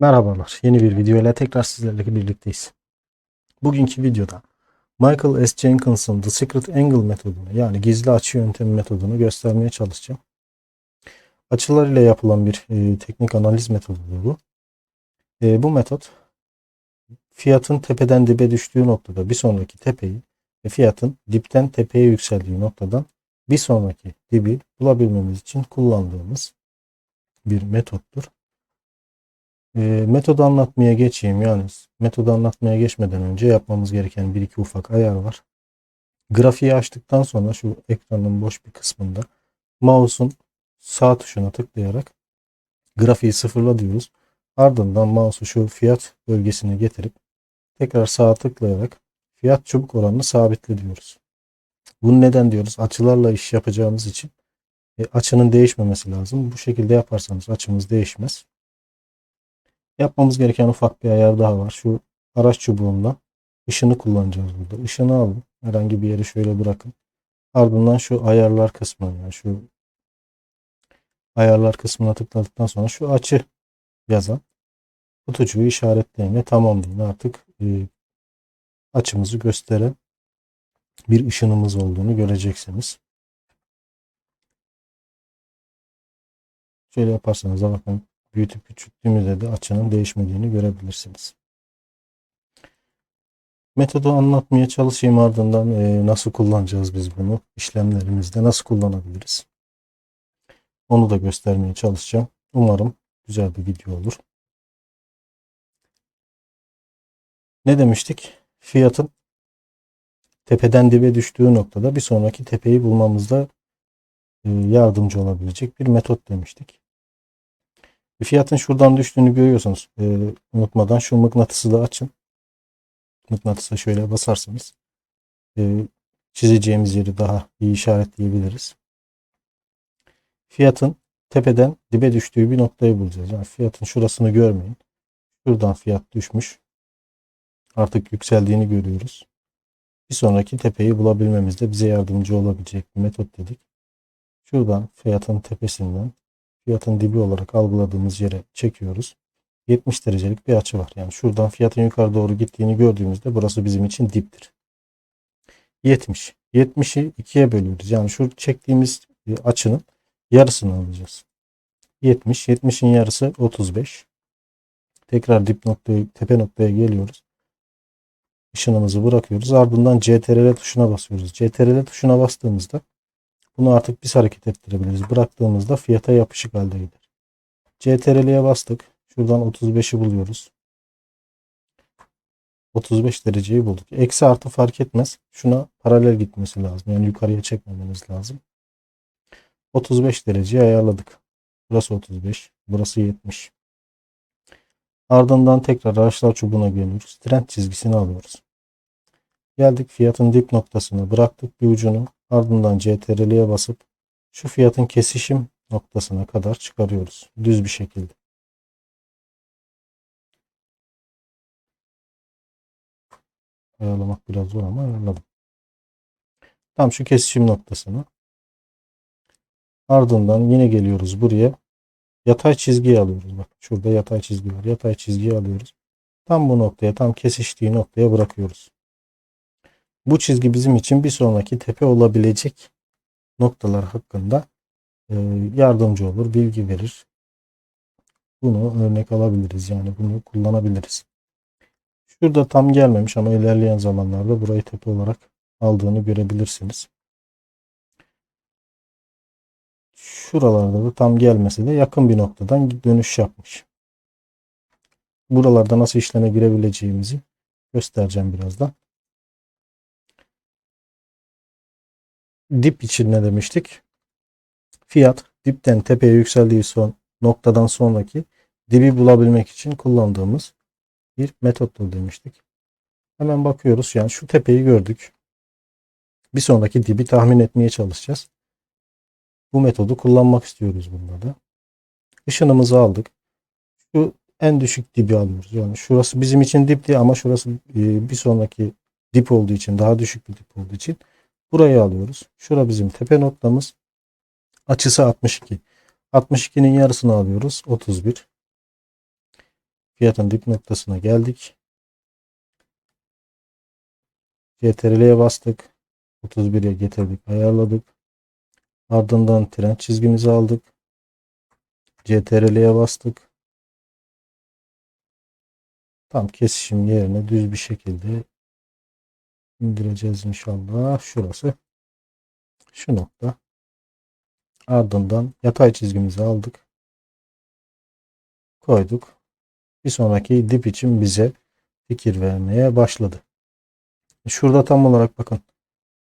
Merhabalar. Yeni bir video ile tekrar sizlerle birlikteyiz. Bugünkü videoda Michael S. Jenkins'ın The Secret Angle metodunu yani gizli açı yöntemi metodunu göstermeye çalışacağım. Açılar ile yapılan bir e, teknik analiz metodudur bu. E, bu metot fiyatın tepeden dibe düştüğü noktada bir sonraki tepeyi ve fiyatın dipten tepeye yükseldiği noktadan bir sonraki dibi bulabilmemiz için kullandığımız bir metottur. E, metodu anlatmaya geçeyim. Yani metodu anlatmaya geçmeden önce yapmamız gereken bir iki ufak ayar var. Grafiği açtıktan sonra şu ekranın boş bir kısmında mouse'un sağ tuşuna tıklayarak grafiği sıfırla diyoruz. Ardından mouse'u şu fiyat bölgesine getirip tekrar sağa tıklayarak fiyat çubuk oranını sabitle diyoruz. Bunu neden diyoruz? Açılarla iş yapacağımız için e, açının değişmemesi lazım. Bu şekilde yaparsanız açımız değişmez. Yapmamız gereken ufak bir ayar daha var. Şu araç çubuğunda ışını kullanacağız burada. Işını alın. Herhangi bir yere şöyle bırakın. Ardından şu ayarlar kısmına yani şu ayarlar kısmına tıkladıktan sonra şu açı yazan kutucuğu işaretleyin ve tamamlayın. Artık e, açımızı gösteren bir ışınımız olduğunu göreceksiniz. Şöyle yaparsanız bakın büyütüp küçülttüğümüzde de açının değişmediğini görebilirsiniz. Metodu anlatmaya çalışayım ardından e, nasıl kullanacağız biz bunu işlemlerimizde nasıl kullanabiliriz. Onu da göstermeye çalışacağım. Umarım güzel bir video olur. Ne demiştik? Fiyatın tepeden dibe düştüğü noktada bir sonraki tepeyi bulmamızda e, yardımcı olabilecek bir metot demiştik. Fiyatın şuradan düştüğünü görüyorsunuz. E, unutmadan şu mıknatısı da açın. Mıknatısa şöyle basarsanız e, çizeceğimiz yeri daha iyi işaretleyebiliriz. Fiyatın tepeden dibe düştüğü bir noktayı bulacağız. Yani fiyatın şurasını görmeyin. Şuradan fiyat düşmüş. Artık yükseldiğini görüyoruz. Bir sonraki tepeyi bulabilmemizde bize yardımcı olabilecek bir metot dedik. Şuradan fiyatın tepesinden fiyatın dibi olarak algıladığımız yere çekiyoruz. 70 derecelik bir açı var. Yani şuradan fiyatın yukarı doğru gittiğini gördüğümüzde burası bizim için diptir. 70. 70'i 2'ye bölüyoruz. Yani şu çektiğimiz açının yarısını alacağız. 70. 70'in yarısı 35. Tekrar dip noktaya, tepe noktaya geliyoruz. Işınımızı bırakıyoruz. Ardından CTRL tuşuna basıyoruz. CTRL tuşuna bastığımızda bunu artık biz hareket ettirebiliriz. Bıraktığımızda fiyata yapışık haldeydir. CTRL'ye bastık. Şuradan 35'i buluyoruz. 35 dereceyi bulduk. Eksi artı fark etmez. Şuna paralel gitmesi lazım. Yani yukarıya çekmemeniz lazım. 35 dereceyi ayarladık. Burası 35. Burası 70. Ardından tekrar araçlar çubuğuna geliyoruz. Trend çizgisini alıyoruz. Geldik fiyatın dip noktasına bıraktık bir ucunu. Ardından CTRL'ye basıp şu fiyatın kesişim noktasına kadar çıkarıyoruz. Düz bir şekilde. Ayarlamak biraz zor ama ayarladım. Tam şu kesişim noktasına. Ardından yine geliyoruz buraya. Yatay çizgiyi alıyoruz. Bak şurada yatay çizgi var. Yatay çizgiyi alıyoruz. Tam bu noktaya, tam kesiştiği noktaya bırakıyoruz. Bu çizgi bizim için bir sonraki tepe olabilecek noktalar hakkında e, yardımcı olur, bilgi verir. Bunu örnek alabiliriz. Yani bunu kullanabiliriz. Şurada tam gelmemiş ama ilerleyen zamanlarda burayı tepe olarak aldığını görebilirsiniz. Şuralarda da tam gelmese de yakın bir noktadan dönüş yapmış. Buralarda nasıl işleme girebileceğimizi göstereceğim birazdan. Dip için ne demiştik? Fiyat dipten tepeye yükseldiği son noktadan sonraki dibi bulabilmek için kullandığımız bir metottur demiştik. Hemen bakıyoruz. Yani şu tepeyi gördük. Bir sonraki dibi tahmin etmeye çalışacağız. Bu metodu kullanmak istiyoruz bunda da. Işınımızı aldık. Şu en düşük dibi alıyoruz. Yani şurası bizim için dipti ama şurası bir sonraki dip olduğu için daha düşük bir dip olduğu için burayı alıyoruz. Şura bizim tepe noktamız. Açısı 62. 62'nin yarısını alıyoruz. 31. Fiyatın dip noktasına geldik. CTRL'ye bastık. 31'e getirdik, ayarladık. Ardından trend çizgimizi aldık. CTRL'ye bastık. Tam kesişim yerine düz bir şekilde indireceğiz inşallah. Şurası. Şu nokta. Ardından yatay çizgimizi aldık. Koyduk. Bir sonraki dip için bize fikir vermeye başladı. Şurada tam olarak bakın.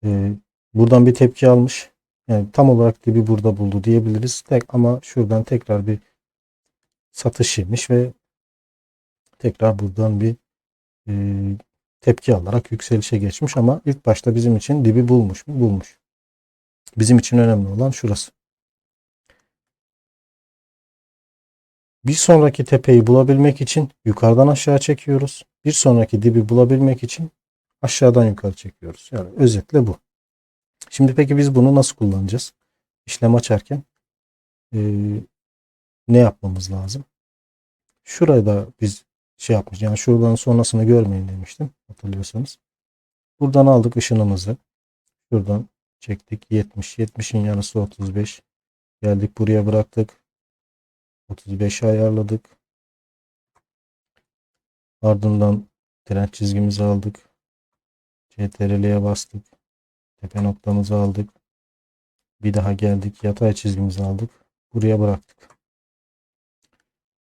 Ee, buradan bir tepki almış. Yani tam olarak dibi burada buldu diyebiliriz. Tek ama şuradan tekrar bir satış yemiş ve tekrar buradan bir e, tepki alarak yükselişe geçmiş ama ilk başta bizim için dibi bulmuş mu? Bulmuş. Bizim için önemli olan şurası. Bir sonraki tepeyi bulabilmek için yukarıdan aşağı çekiyoruz. Bir sonraki dibi bulabilmek için aşağıdan yukarı çekiyoruz. Yani özetle bu. Şimdi peki biz bunu nasıl kullanacağız? İşlem açarken e, ne yapmamız lazım? Şurada biz şey yapmış. Yani şuradan sonrasını görmeyin demiştim. Hatırlıyorsanız. Buradan aldık ışınımızı. Şuradan çektik. 70. 70'in yarısı 35. Geldik buraya bıraktık. 35'e ayarladık. Ardından trend çizgimizi aldık. CTRL'ye bastık. Tepe noktamızı aldık. Bir daha geldik. Yatay çizgimizi aldık. Buraya bıraktık.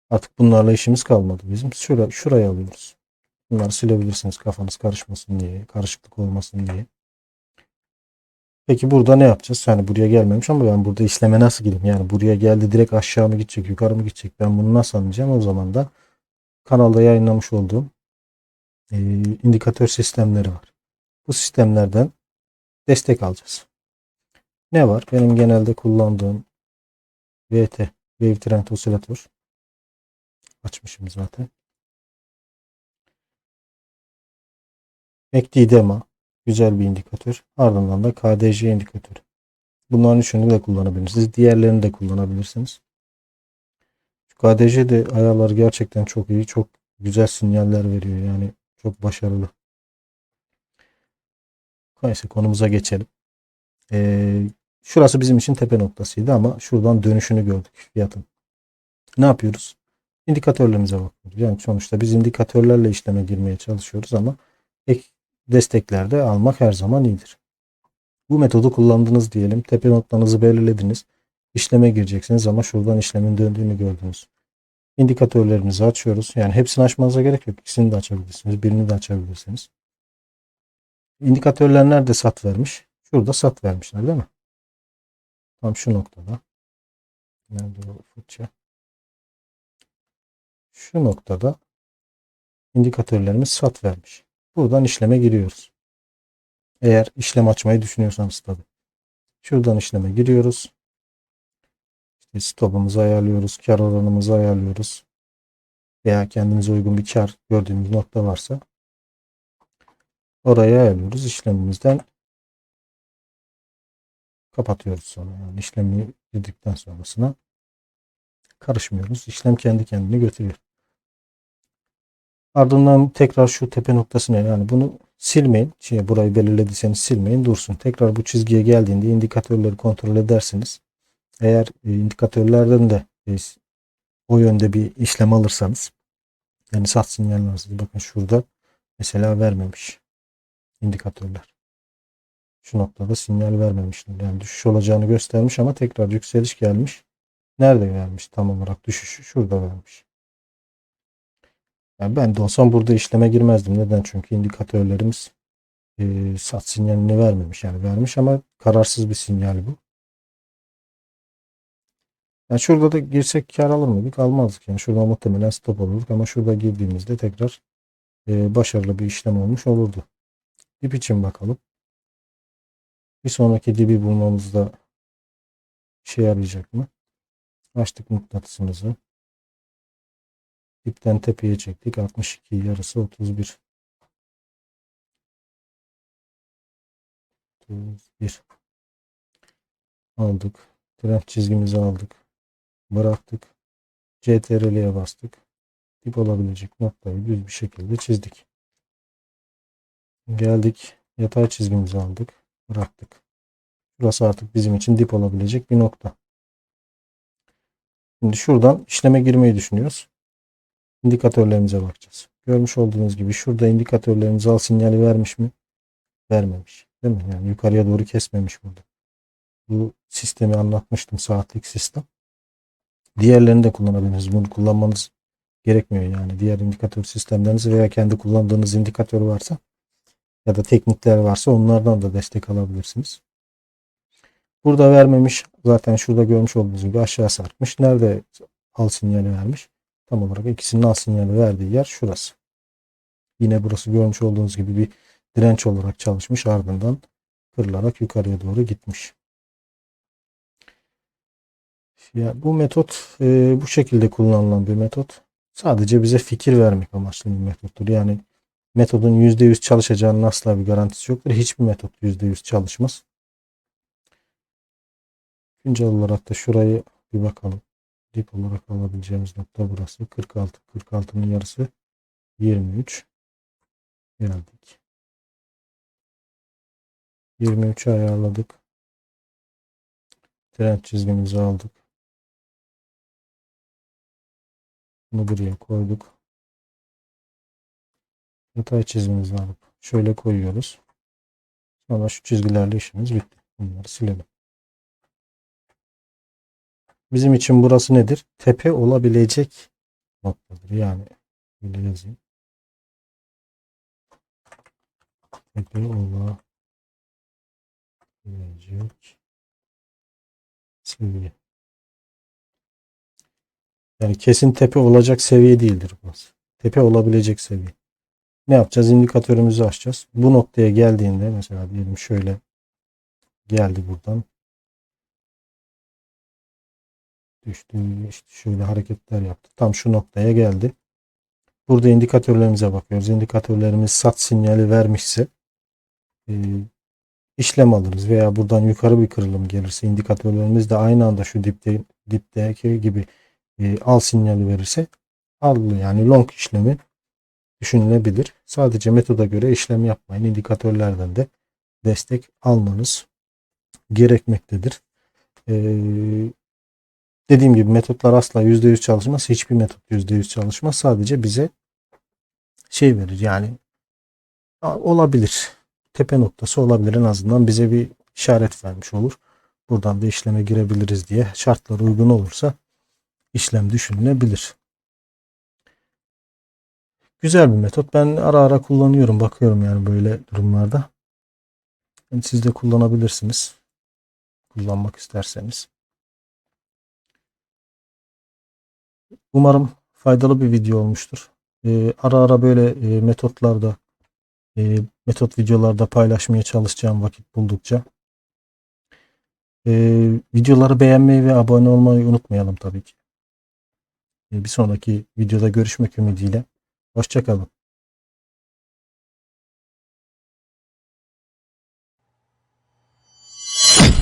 Artık bunlarla işimiz kalmadı bizim. Şura, şuraya alıyoruz. Bunları silebilirsiniz kafanız karışmasın diye. Karışıklık olmasın diye. Peki burada ne yapacağız? Yani buraya gelmemiş ama ben burada işleme nasıl gideyim? Yani buraya geldi direkt aşağı mı gidecek, yukarı mı gidecek? Ben bunu nasıl anlayacağım? O zaman da kanalda yayınlamış olduğum e, indikatör sistemleri var. Bu sistemlerden destek alacağız. Ne var? Benim genelde kullandığım VT, Wave Trend Oscillator. Açmışım zaten. MACD Dema güzel bir indikatör. Ardından da KDJ indikatörü. Bunların üçünü de kullanabilirsiniz. Diğerlerini de kullanabilirsiniz. Şu KDJ de ayarları gerçekten çok iyi. Çok güzel sinyaller veriyor. Yani çok başarılı. Neyse konumuza geçelim. Ee, şurası bizim için tepe noktasıydı ama şuradan dönüşünü gördük fiyatın. Ne yapıyoruz? İndikatörlerimize bakıyoruz. Yani sonuçta biz indikatörlerle işleme girmeye çalışıyoruz ama ek desteklerde almak her zaman iyidir. Bu metodu kullandınız diyelim. Tepe noktanızı belirlediniz. İşleme gireceksiniz ama şuradan işlemin döndüğünü gördünüz. İndikatörlerimizi açıyoruz. Yani hepsini açmanıza gerek yok. İkisini de açabilirsiniz. Birini de açabilirsiniz. İndikatörler nerede sat vermiş? Şurada sat vermişler değil mi? Tam şu noktada. Nerede o fırça? Şu noktada indikatörlerimiz sat vermiş. Buradan işleme giriyoruz. Eğer işlem açmayı düşünüyorsanız tabi. Şuradan işleme giriyoruz. İşte stopumuzu ayarlıyoruz. Kar oranımızı ayarlıyoruz. Veya kendimize uygun bir kar gördüğümüz nokta varsa oraya ayarlıyoruz. İşlemimizden kapatıyoruz sonra. Yani işlemi girdikten sonrasına karışmıyoruz. İşlem kendi kendini götürüyor. Ardından tekrar şu tepe noktasına yani bunu silmeyin. Şey, burayı belirlediyseniz silmeyin dursun. Tekrar bu çizgiye geldiğinde indikatörleri kontrol edersiniz. Eğer e, indikatörlerden de e, o yönde bir işlem alırsanız yani sat sinyal varsa bakın şurada mesela vermemiş indikatörler. Şu noktada sinyal vermemişler. Yani düşüş olacağını göstermiş ama tekrar yükseliş gelmiş. Nerede vermiş tam olarak düşüşü? Şurada vermiş. Yani ben de olsam burada işleme girmezdim. Neden? Çünkü indikatörlerimiz e, sat sinyalini vermemiş. Yani vermiş ama kararsız bir sinyal bu. Yani şurada da girsek kar alır mıydık? Almazdık. Yani şurada muhtemelen stop olurduk ama şurada girdiğimizde tekrar e, başarılı bir işlem olmuş olurdu. Dip için bakalım. Bir sonraki dibi bulmamızda işe yarayacak mı? Açtık mıknatısımızı. Dipten tepeye çektik. 62 yarısı 31. 31. Aldık. Trend çizgimizi aldık. Bıraktık. CTRL'ye bastık. dip olabilecek noktayı düz bir şekilde çizdik. Geldik yatay çizgimizi aldık. Bıraktık. Burası artık bizim için dip olabilecek bir nokta. Şimdi şuradan işleme girmeyi düşünüyoruz. İndikatörlerimize bakacağız. Görmüş olduğunuz gibi şurada indikatörlerimiz al sinyali vermiş mi? Vermemiş. Değil mi? Yani yukarıya doğru kesmemiş burada. Bu sistemi anlatmıştım. Saatlik sistem. Diğerlerini de kullanabilirsiniz. Bunu kullanmanız gerekmiyor yani. Diğer indikatör sistemleriniz veya kendi kullandığınız indikatör varsa ya da teknikler varsa onlardan da destek alabilirsiniz. Burada vermemiş. Zaten şurada görmüş olduğunuz gibi aşağı sarkmış. Nerede al sinyali vermiş? Tam olarak ikisinin sinyali verdiği yer şurası. Yine burası görmüş olduğunuz gibi bir direnç olarak çalışmış. Ardından kırılarak yukarıya doğru gitmiş. Ya bu metot e, bu şekilde kullanılan bir metot. Sadece bize fikir vermek amaçlı bir metottur. Yani metodun %100 çalışacağının asla bir garantisi yoktur. Hiçbir metot %100 çalışmaz. Güncel olarak da şurayı bir bakalım. Dip olarak alabileceğimiz nokta burası. 46. 46'nın yarısı 23. Geldik. 23'ü ayarladık. Trend çizgimizi aldık. Bunu buraya koyduk. Yatay çizgimizi alıp şöyle koyuyoruz. Sonra şu çizgilerle işimiz bitti. Bunları silelim. Bizim için burası nedir? Tepe olabilecek noktadır. Yani böyle yazayım. Tepe olabilecek seviye. Yani kesin tepe olacak seviye değildir burası. Tepe olabilecek seviye. Ne yapacağız? İndikatörümüzü açacağız. Bu noktaya geldiğinde mesela diyelim şöyle geldi buradan. Düştü. işte şöyle hareketler yaptı. Tam şu noktaya geldi. Burada indikatörlerimize bakıyoruz. İndikatörlerimiz sat sinyali vermişse e, işlem alırız veya buradan yukarı bir kırılım gelirse indikatörlerimiz de aynı anda şu dipte dipteki gibi e, al sinyali verirse al yani long işlemi düşünülebilir. Sadece metoda göre işlem yapmayın. İndikatörlerden de destek almanız gerekmektedir. Ee, dediğim gibi metotlar asla %100 çalışmaz. Hiçbir metot %100 çalışmaz. Sadece bize şey verir yani olabilir. Tepe noktası olabilir. En azından bize bir işaret vermiş olur. Buradan da işleme girebiliriz diye şartlar uygun olursa işlem düşünülebilir. Güzel bir metot. Ben ara ara kullanıyorum. Bakıyorum yani böyle durumlarda. Yani siz de kullanabilirsiniz. Kullanmak isterseniz. Umarım faydalı bir video olmuştur. Ee, ara ara böyle e, metotlarda e, metot videolarda paylaşmaya çalışacağım vakit buldukça. Ee, videoları beğenmeyi ve abone olmayı unutmayalım tabii ki. Ee, bir sonraki videoda görüşmek ümidiyle. Hoşçakalın.